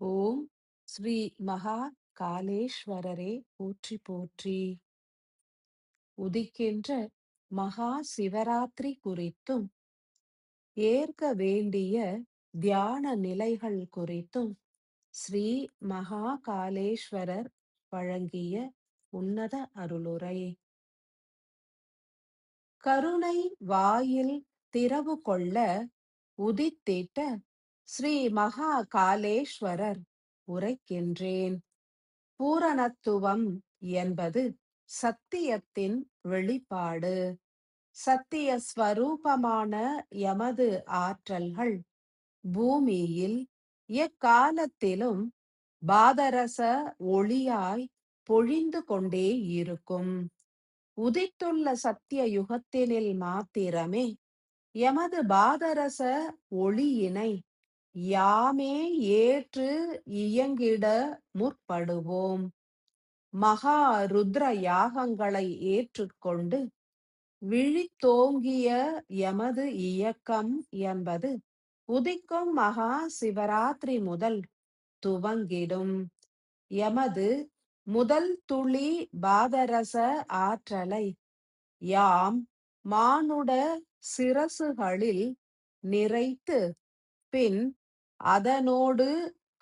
ஓம் ஸ்ரீ மகா காலேஸ்வரரே போற்றி போற்றி. உதிக்கின்ற மகா சிவராத்திரி குறித்தும் ஏற்க வேண்டிய தியான நிலைகள் குறித்தும் ஸ்ரீ மகா காலேஸ்வரர் வழங்கிய உன்னத அருளுரை. கருணை வாயில் திறவு கொள்ள உதித்திட்ட ஸ்ரீ மகா காலேஸ்வரர் உரைக்கின்றேன். பூரணத்துவம் என்பது சத்தியத்தின் வெளிப்பாடு. சத்திய ஸ்வரூபமான எமது ஆற்றல்கள் பூமியில் எக்காலத்திலும் பாதரச ஒளியாய் பொழிந்து கொண்டே இருக்கும். உதித்துள்ள சத்திய யுகத்தினில் மாத்திரமே எமது பாதரச ஒளியினை யாமே ஏற்று இயங்கிட முற்படுவோம். மகா ருத்ர யாகங்களை ஏற்றுக்கொண்டு விழித்தோங்கிய எமது இயக்கம் என்பது உதிக்கும் மகா சிவராத்திரி முதல் துவங்கிடும். எமது முதல் துளி பாதரச ஆற்றலை யாம் மானுட சிரசுகளில் நிறைத்து பின் அதனோடு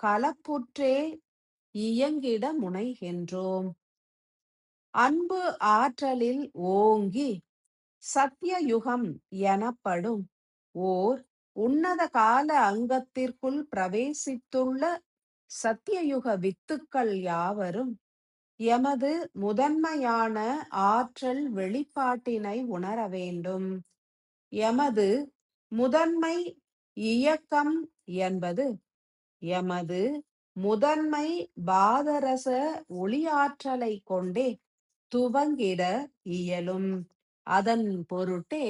கலப்புற்றே இயங்கிட முனைகின்றோம். அன்பு ஆற்றலில் ஓங்கி சத்யயுகம் எனப்படும் ஓர் உன்னத கால அங்கத்திற்குள் பிரவேசித்துள்ள சத்தியயுக வித்துக்கள் யாவரும் எமது முதன்மையான ஆற்றல் வெளிப்பாட்டினை உணர வேண்டும் எமது முதன்மை இயக்கம் என்பது எமது முதன்மை பாதரச ஒளியாற்றலை கொண்டே துவங்கிட இயலும். அதன் பொருட்டே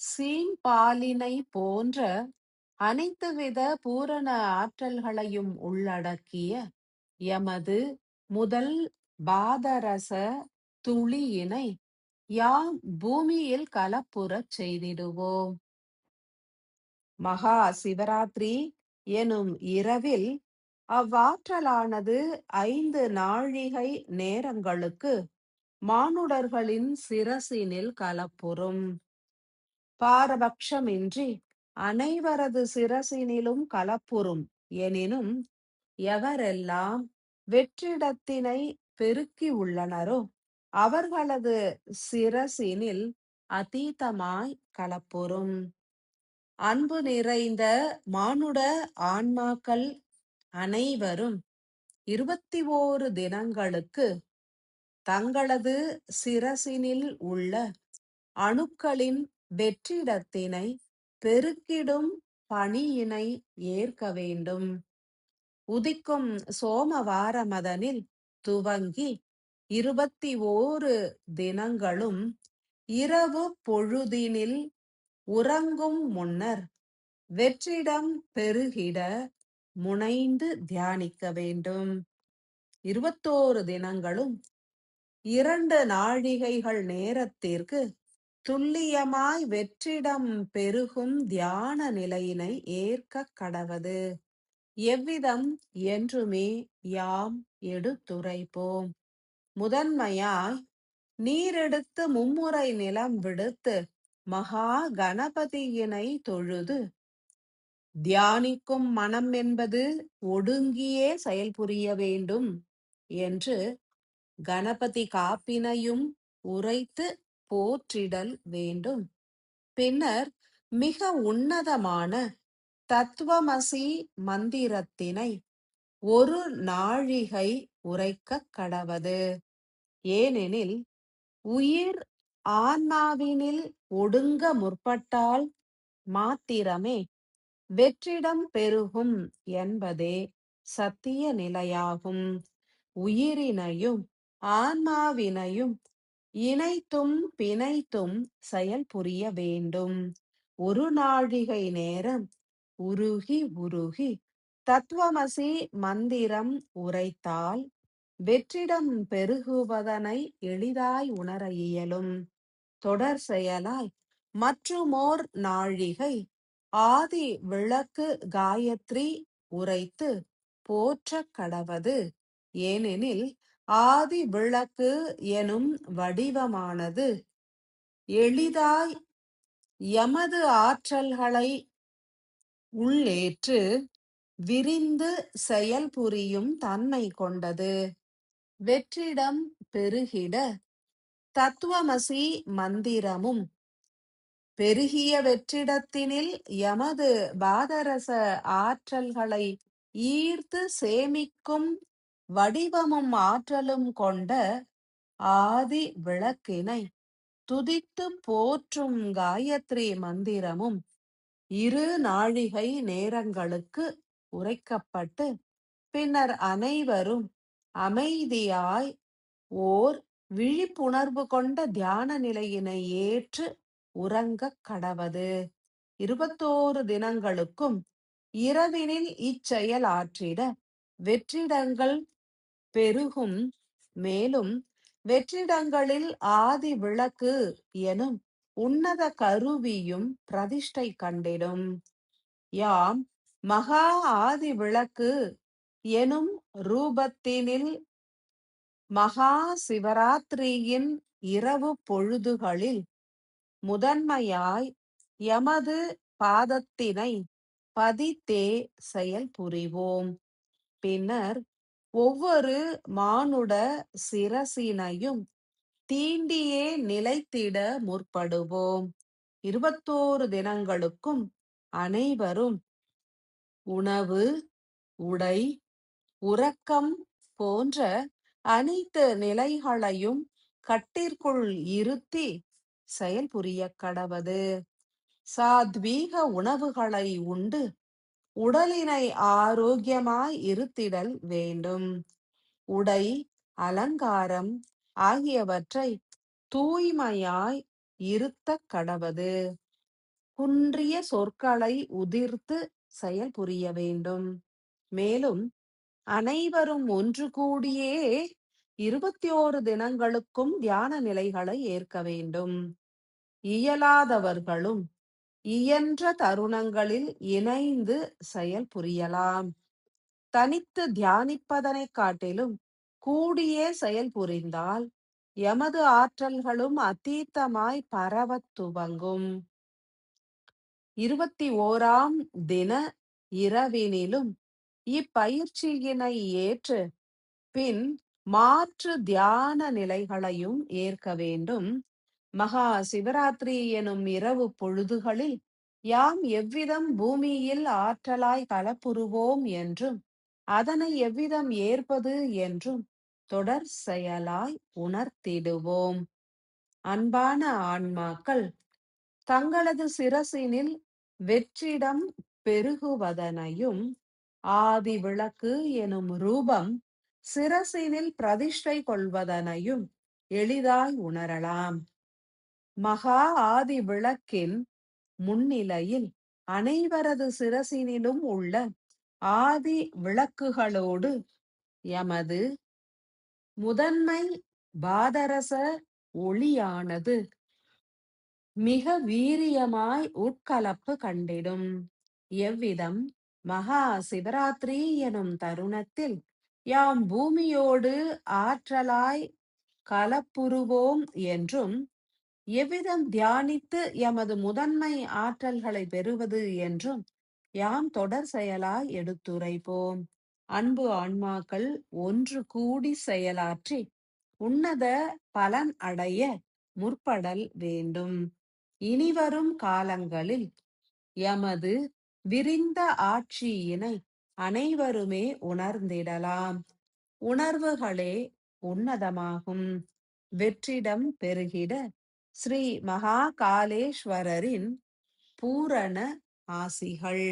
சீம்பாலினை போன்ற அனைத்துவித பூரண ஆற்றல்களையும் உள்ளடக்கிய எமது முதல் பாதரச துளியினை யாம் பூமியில் கலப்புறச் செய்திடுவோம். மகா சிவராத்திரி எனும் இரவில் அவ்வாற்றலானது ஐந்து நாழிகை நேரங்களுக்கு மானுடர்களின் சிரசினில் கலப்புறும். பாரபட்சமின்றி அனைவரது சிரசினிலும் கலப்புறும் எனினும் எவரெல்லாம் வெற்றிடத்தினை பெருக்கி உள்ளனரோ அவர்களது சிரசினில் அதீதமாய் கலப்புறும். அன்பு நிறைந்த மானுட ஆன்மாக்கள் அனைவரும் இருபத்தி ஓரு தினங்களுக்கு தங்களது சிரசினில் உள்ள அணுக்களின் வெற்றிடத்தினை பெருக்கிடும் பணியினை ஏற்க வேண்டும். உதிக்கும் சோமவாரமதனில் துவங்கி இருபத்தி ஓரு தினங்களும் இரவு பொழுதினில் உறங்கும் முன்னர் வெற்றிடம் பெருகிட முனைந்து தியானிக்க வேண்டும். இருபத்தோரு தினங்களும் இரண்டு நாழிகைகள் நேரத்திற்கு துல்லியமாய் வெற்றிடம் பெருகும் தியான நிலையினை ஏற்க கடவது. எவ்விதம் என்றுமே யாம் எடுத்துரைப்போம். முதன்மையாய் நீரெடுத்து மும்முறை நிலம் விடுத்து மகா கணபதியினை தொழுது. தியானிக்கும் மனம் என்பது ஒடுங்கியே செயல்புரிய வேண்டும் என்று கணபதி காப்பினையும் உரைத்து போற்றிடல் வேண்டும். பின்னர் மிக உன்னதமான தத்துவமசி மந்திரத்தினை ஒரு நாழிகை உரைக்க கடவது. ஏனெனில் உயிர் ஆன்மாவினில் ஒடுங்க முற்பட்டால் மாத்திரமே வெற்றிடம் பெருகும் என்பதே சத்திய நிலையாகும். உயிரினையும் ஆன்மாவினையும் இணைத்தும் பிணைத்தும் செயல் புரிய வேண்டும். ஒரு நாழிகை நேரம் உருகி உருகி தத்துவமசி மந்திரம் உரைத்தால் வெற்றிடம் பெருகுவதனை எளிதாய் உணர இயலும். தொடர் செயலாய் மற்றுமோர் நாழிகை ஆதி விளக்கு காயத்ரி உரைத்து போற்றக் கடவது. ஏனெனில் ஆதி விளக்கு எனும் வடிவமானது எளிதாய் எமது ஆற்றல்களை உள்ளேற்று விரிந்து செயல்புரியும் தன்மை கொண்டது. வெற்றிடம் பெருகிட தத்துவமசி மந்திரமும். பெருகிய வெற்றிடத்தினில் எமது பாதரச ஆற்றல்களை ஈர்த்து சேமிக்கும் வடிவமும் ஆற்றலும் கொண்ட ஆதி விளக்கினை துதித்து போற்றும் காயத்ரி மந்திரமும் இரு நாழிகை நேரங்களுக்கு உரைக்கப்பட்டு பின்னர் அனைவரும் அமைதியாய் ஓர் விழிப்புணர்வு கொண்ட தியான நிலையினை ஏற்று உறங்கக் கடவது. இருபத்தோரு தினங்களுக்கும் இரவினில் இச்செயல் ஆற்றிட வெற்றிடங்கள் பெருகும். மேலும் வெற்றிடங்களில் ஆதி விளக்கு எனும் உன்னத கருவியும் பிரதிஷ்டை கண்டிடும். யாம் மகா ஆதி விளக்கு எனும் ரூபத்தினில் மகா சிவராத்திரியின் இரவு பொழுதுகளில் முதன்மையாய் எமது பாதத்தினை பதித்தே செயல் புரிவோம். பின்னர் ஒவ்வொரு மானுட சிரசினையும் தீண்டியே நிலைத்திட முற்படுவோம். இருபத்தோரு தினங்களுக்கும் அனைவரும் உணவு உடை உறக்கம் போன்ற அனைத்து நிலைகளையும் கட்டிற்குள் இருத்தி செயல்புரிய கடவது. சாத்வீக உணவுகளை உண்டு. உடலினை ஆரோக்கியமாய் இருத்திடல் வேண்டும். உடை அலங்காரம் ஆகியவற்றை தூய்மையாய் இருத்த கடவது. குன்றிய சொற்களை உதிர்த்து செயல் புரிய வேண்டும். மேலும் அனைவரும் ஒன்று கூடியே இருபத்தி ஓரு தினங்களுக்கும் தியான நிலைகளை ஏற்க வேண்டும். இயலாதவர்களும் இயன்ற தருணங்களில் இணைந்து செயல் புரியலாம். தனித்து தியானிப்பதனை காட்டிலும் கூடியே செயல் புரிந்தால் எமது ஆற்றல்களும் அத்தீத்தமாய் பரவத் துவங்கும். இருபத்தி ஓராம் தின இரவினிலும் இப்பயிற்சியினை ஏற்று பின் மாற்று தியான நிலைகளையும் ஏற்க வேண்டும். மகா சிவராத்திரி எனும் இரவு பொழுதுகளில் யாம் எவ்விதம் பூமியில் ஆற்றலாய் கலப்புருவோம் என்றும் அதனை எவ்விதம் ஏற்பது என்றும் தொடர் செயலாய் உணர்த்திடுவோம். அன்பான ஆன்மாக்கள் தங்களது சிரசினில் வெற்றிடம் பெருகுவதனையும் ஆதி விளக்கு எனும் ரூபம் சிரசினில் பிரதிஷ்டை கொள்வதனையும் எளிதாய் உணரலாம். மகா ஆதி விளக்கின் முன்னிலையில் அனைவரது சிரசினிலும் உள்ள ஆதி விளக்குகளோடு எமது முதன்மை பாதரச ஒளியானது மிக வீரியமாய் உட்கலப்பு கண்டிடும். எவ்விதம் மகா சிவராத்திரி எனும் தருணத்தில் யாம் பூமியோடு ஆற்றலாய் கலப்புருவோம் என்றும் எவ்விதம் தியானித்து எமது முதன்மை ஆற்றல்களை பெறுவது என்றும் யாம் தொடர் செயலாய் எடுத்துரைப்போம். அன்பு ஆன்மாக்கள் ஒன்று கூடி செயலாற்றி உன்னத பலன் அடைய முற்படல் வேண்டும். இனிவரும் காலங்களில் எமது விரிந்த ஆட்சியினை அனைவருமே உணர்ந்திடலாம். உணர்வுகளே உன்னதமாகும். வெற்றிடம் பெருகிட ஸ்ரீ மகா காலேஸ்வரரின் பூரண ஆசிகள்.